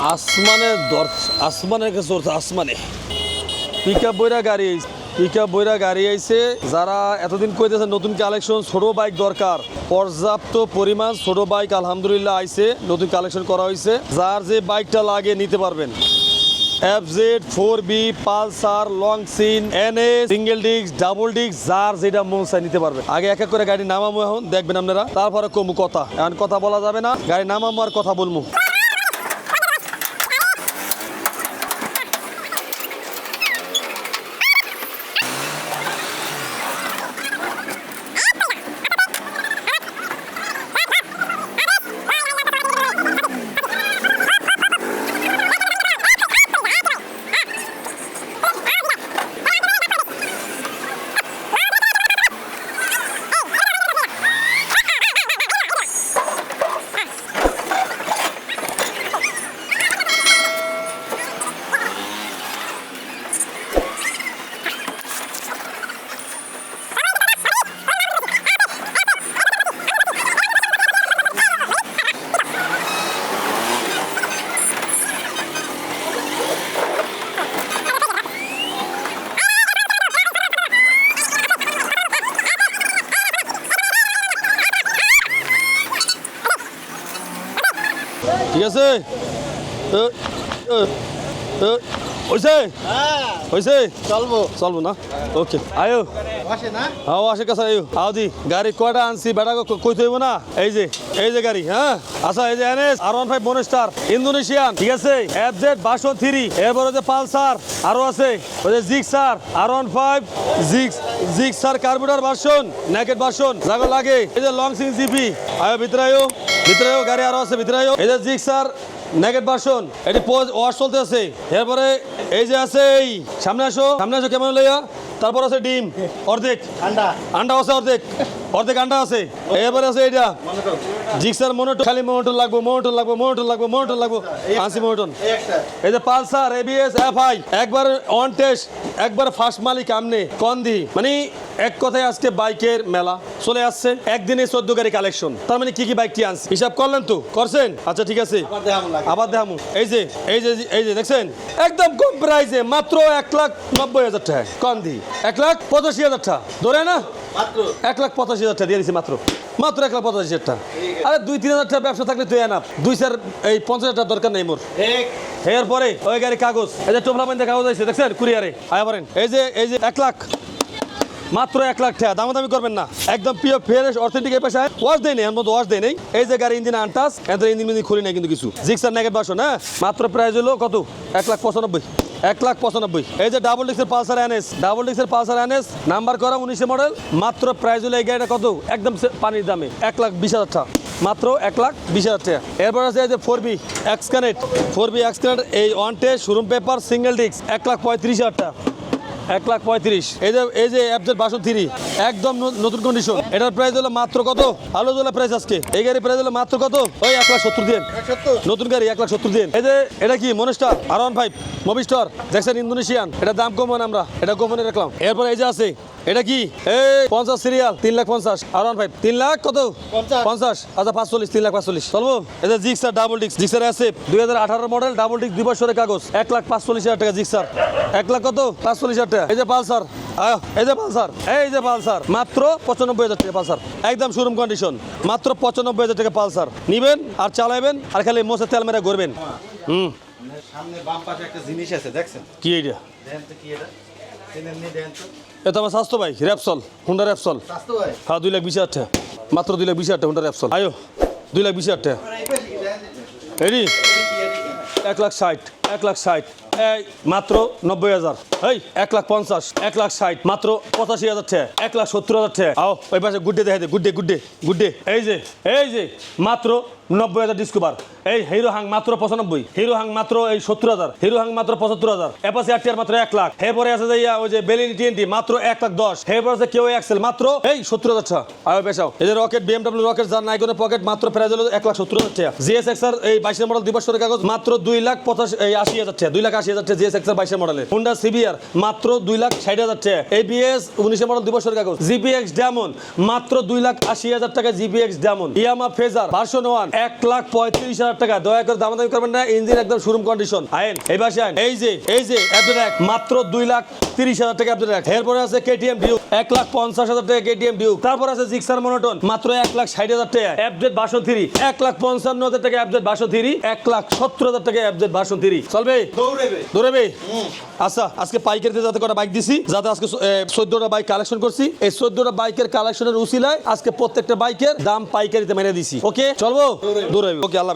আসমানের দর আসমানের কাছে চড়ছে আসমানে। পিক আপ বইরা গাড়ি পিক আপ বইরা গাড়ি আইছে। যারা এতদিন কইতেছে নতুন কালেকশন, ছোট বাইক দরকার। পর্যাপ্ত পরিমাণ ছোট বাইক আলহামদুলিল্লাহ আইছে, নতুন কালেকশন করা হয়েছে যার যে বাইকটা লাগে নিতে পারবেন। F Z four B, Pulsar, long scene এ সিঙ্গেল ডিস্ক, ডাবল ডিস্ক, যার যেটা মন চাই নিতে পারবে। আগে এক এক করে গাড়ি নামামো এখন, দেখবেন আপনারা। তারপরে কমু কথা। এখন কথা বলা যাবে না। গাড়ি নামামো আর কথা বলব ঠিক আছে? এ, হয়েছে হ্যাঁ। হয়েছে চলবো। চলবো না? ওকে আয়ো। হাও আসে কাছে আয়ো। আও দি গাড়ি কয়টা আনছি বেটা কই থইব না? এই যে এই যে গাড়ি হ্যাঁ? আচ্ছা এই যে NS R one five monster Indonesian ঠিক আছে? এফ জেড বাসো থ্রি এরপর যে পালসার আরও আছে ওই যে জিক্সার আর one five jigs Gixxer carburetor version naked version যাগো লাগে এই যে লং সিং জিপি আয়ো ভিতরে আয়ো। ভিতরে গাড়ি আরও আছে ভিতরে আয়ো এই যে জিক্সার নেগেট ভার্সন এটি পোজ ওয়াশ চলতে আছে এরপরে এই যে আছে এই সামনে আসো সামনে আসো কেমন লইয়া। তারপর আছে ডিম অর্ধেক। আন্ডা। আন্ডা আছে অর্ধেক অর্ধেক আন্ডা আছে। এরপরে আছে এটা জিক্সার মোনোটন খালি মোনোটন লাগবো মোটর লাগবো মোটর লাগবো মোটর লাগবো। আনসি মোটর এই যে পালসার এবিএস এফআই একবার অন টেস্ট একবার ফার্স্ট মালিক আমনে কন্দি মানে এক কথায় আজকে বাইকের মেলা চলে আসছে একদিনে চোদ্দ গাড়ি কালেকশন তার মানে কি কি বাইকটি আনছে? হিসাব করলেন তো? করছেন? আচ্ছা ঠিক আছে। আবার দেখামু এই যে এই যে এই যে দেখছেন? একদম কম প্রাইসে মাত্র এক লাখ নব্বই হাজার টাকা কম দি এক লাখ পঁচাশি হাজার টাকা। ধরে না? এক লাখ পঁচাশি হাজার টাকা দিয়ে দিছি মাত্র। মাত্র এক লাখ পঁচাশি হাজার টাকা। আরে দুই তিন হাজার টাকা ব্যবসা থাকলে তুই এনাপ দুই চার এই পঞ্চাশ হাজার টাকা দরকার নেই মোর। এরপরে ওই গাড়ি কাগজ। এই যে টোপলা পাইতে কাগজ আছে দেখছেন? কুরিয়ারে। আয়া পারেন এই যে এই যে এক লাখ। মাত্র এক লাখ টাকা। দামাদামি করবেন না। একদম পিওর ফ্রেশ এই পেশায়। ওয়াশ দেয় নেই এর মধ্যে ওয়াশ দেয় নেই। এই যে গাড়ি ইঞ্জিন আনটাস এত ইঞ্জিন মিঞ্জিন খুলি নাই কিন্তু কিছু। জিক্সার নেগেট বাসন হ্যাঁ? মাত্র প্রাইস হলো কত? এক লাখ পঁচানব্বই। এক লাখ পঁচানব্বই। এই যে ডাবল ডিক্সের পালসার এনএস ডাবল ডিক্সের পালসার এনএস নাম্বার করা উনিশে মডেল মাত্র প্রাইস হলো এই গাড়িটা কত? একদম পানির দামে, এক লাখ বিশ হাজার টাকা। মাত্র এক লাখ বিশ হাজার টাকা। এরপর আছে এই যে four B X connect four B X connect এই ওয়ান টে শোরুম পেপার সিঙ্গেল ডিক্স এক লাখ পঁয়ত্রিশ হাজার টাকা। এক লাখ পঁয়ত্রিশ। এই যে এই যে অ্যাপজেট বাসন থ্রি একদম নতুন কন্ডিশন এটার প্রাইস হলো মাত্র কত? আলো জোলা প্রাইস আজকে। এই গাড়ির প্রাইস হলো মাত্র কত? ওই এক লাখ সত্তর দিন নতুন গাড়ি এক লাখ সত্তর দিন এই যে এটা কি? মনস্টার আর ওয়ান ফাইভ মবিস্টার দেখছেন ইন্দোনেশিয়ান এটা দাম কমান আমরা। এটা গোপনে রাখলাম। এরপর এই যে আছে এটা কি? এই পঞ্চাশ সিরিয়াল তিন লাখ পঞ্চাশ। আর ওয়ান ফাইভ তিন লাখ কত? পঞ্চাশ। আচ্ছা পাঁচচল্লিশ তিন লাখ পাঁচচল্লিশ। চলবো? এই যে জিক্সার ডাবল ডিক্স জিক্সার আছে দুই হাজার আঠারো মডেল ডাবল ডিক্স দুই বছরের কাগজ। এক লাখ পাঁচচল্লিশ হাজার টাকা জিক্সার এক লাখ কত? পাঁচচল্লিশ হাজার টাকা। এই যে পালসার। এই যে পালসার। এই যে পালসার। মাত্র পঁচানব্বই হাজার টাকা পালসার। একদম শোরুম কন্ডিশন মাত্র পঁচানব্বই হাজার টাকা পালসার। নিবেন আর চালাবেন আর খালি মোসে তেল মেরে ঘুরবেন হুম। সামনে বাম পাশে একটা জিনিস আছে দেখছেন? কি এটা দেখেন তো কি এটা? দেখেন তো। এটা আমার স্বাস্থ্য ভাই র্যাপসল হুন্ডা র্যাপসল হ্যাঁ দুই লাখ বিশ হাজার টাকা। মাত্র দুই লাখ বিশ হাজার টাকা হুন্ডা র্যাপসল আয়ো দুই লাখ বিশ হাজার টাকা। এডি। এক লাখ ষাট এক লাখ ষাট। মাত্র নব্বই হাজার। এই, এক লাখ পঞ্চাশ, এক লাখ ষাট, মাত্র পঁচাশি হাজার টাকা, এক লাখ সত্তর হাজার টাকা। আও, ওই পাশে গুড্ডে দেখে দে, গুড্ডে গুড্ডে গুড্ডে। এই যে এই যে, মাত্র নব্বই হাজার ডিসকোভার এই হিরো হাং মাত্র পঁচানব্বই, হিরো হাং মাত্র এই সত্তর হাজার, হিরো হাং মাত্র পঁচাত্তর হাজার। এপাশে আর মাত্র এক লাখ। এরপরে আছে যে ইয়া, ওই যে বেলিনি টিএনটি মাত্র এক লাখ দশ। এরপর আছে কেউ এক্সেল মাত্র এই সত্তর হাজার টাকা। আয়ো পেশাও এই যে রকেট বিএমডব্লিউ রকেট যার নাই কোনো পকেট মাত্র প্রাইস হলো এক লাখ সত্তর হাজার টাকা। জিএস এক্সার এই বাইশের মডেল দুই বছরের কাগজ, মাত্র দুই লাখ পঁচাশ, এই আশি হাজার টাকা, দুই লাখ আশি হাজার টাকা জিএস এক্সার বাইশের মডেলের হুন্ডা সিবিআর মাত্র দুই লাখ ষাট হাজার টাকা। এবিএস উনিশের মডেল দুই বছরের কাগজ। জিপিএক্স ডায়মন্ড মাত্র দুই লাখ আশি হাজার টাকা GPX diamond Yamaha Fazer version one এক লাখ পঁয়ত্রিশ হাজার টাকা। দয়া করে দামাদামি করবেন না ইঞ্জিন একদম শোরুম কন্ডিশন আইন এই পাশে আইন এই যে এই যে অ্যাপডেট মাত্র দুই লাখ তিরিশ হাজার টাকা অ্যাপডেট এরপরে আছে কেটিএম ডিউ এক লাখ পঞ্চাশ হাজার টাকা কেটিএম ডিউ তারপর আছে জিক্সার মনোটন মাত্র এক লাখ ষাট হাজার টাকা। অ্যাপডেট বাসন থ্রি এক লাখ পঞ্চান্ন হাজার টাকা অ্যাপডেট বাসন থ্রি এক লাখ সত্তর হাজার টাকা অ্যাপডেট বাসন থ্রি চলবে দৌড়েবে দৌড়াবে আচ্ছা আজকে পাইকারিতে যাতে কটা বাইক দিছি, যাতে আজকে চোদ্দটা বাইক কালেকশন করছি। এই চোদ্দটা বাইকের কালেকশনের উচিলায় আজকে প্রত্যেকটা বাইকের দাম পাইকারিতে মেনে দিছি। ওকে চলবো? দূরে ওকে আল্লাহ